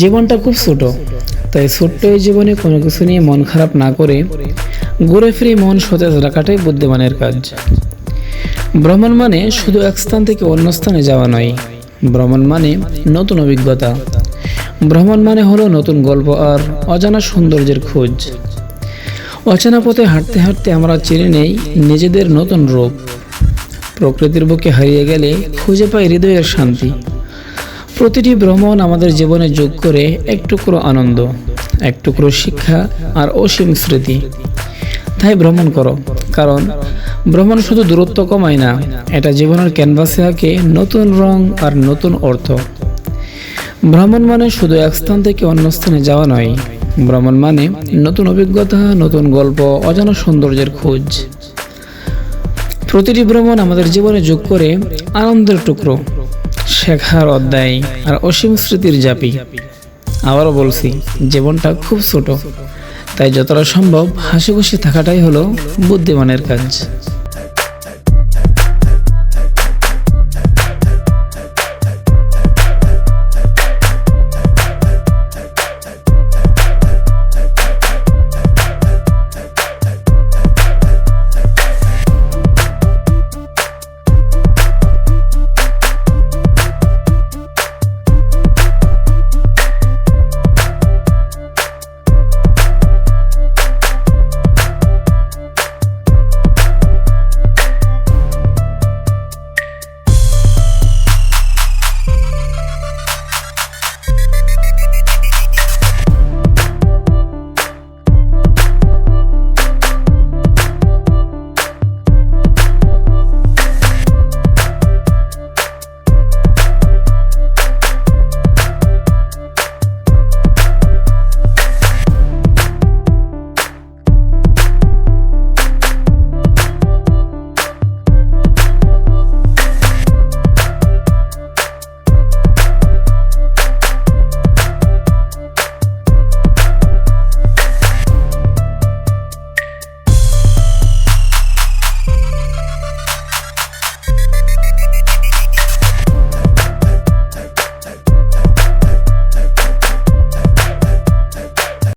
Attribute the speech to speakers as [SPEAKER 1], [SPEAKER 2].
[SPEAKER 1] জীবনটা খুব ছোট। তাই ছোট্ট এই জীবনে কোনো কিছু নিয়ে মন খারাপ না করে ঘুরে ফিরে মন সতেজ রাখাটাই বুদ্ধিমানের কাজ। ভ্রমণ মানে শুধু এক স্থান থেকে অন্য স্থানে যাওয়া নয়, ভ্রমণ মানে নতুন অভিজ্ঞতা। ভ্রমণ মানে হলো নতুন গল্প আর অজানা সৌন্দর্যের খোঁজ। অচেনা পথে হাঁটতে হাঁটতে আমরা চিনে নেই নিজেদের নতুন রূপ। প্রকৃতির বুকে হারিয়ে গেলে খুঁজে পাই হৃদয়ের শান্তি। প্রতিটি ভ্রমণ আমাদের জীবনে যোগ করে এক টুকরো আনন্দ, এক টুকরো শিক্ষা আর অসীম স্মৃতি। তাই ভ্রমণ করো, কারণ ভ্রমণ শুধু দূরত্ব কমায় না, এটা জীবনের ক্যানভাসে আঁকে নতুন রং আর নতুন অর্থ। ভ্রমণ মানে শুধু এক স্থান থেকে অন্য স্থানে যাওয়া নয়, ভ্রমণ মানে নতুন অভিজ্ঞতা, নতুন গল্প, অজানা সৌন্দর্যের খোঁজ। প্রতিটি ভ্রমণ আমাদের জীবনে যোগ করে আনন্দের টুকরো শেখার অধ্যায় আর অসীম স্মৃতির জাপি। আবারও বলছি, জীবনটা খুব ছোট। তাই যতটা সম্ভব হাসি খুশি থাকাটাই হলো বুদ্ধিমানের কাজ।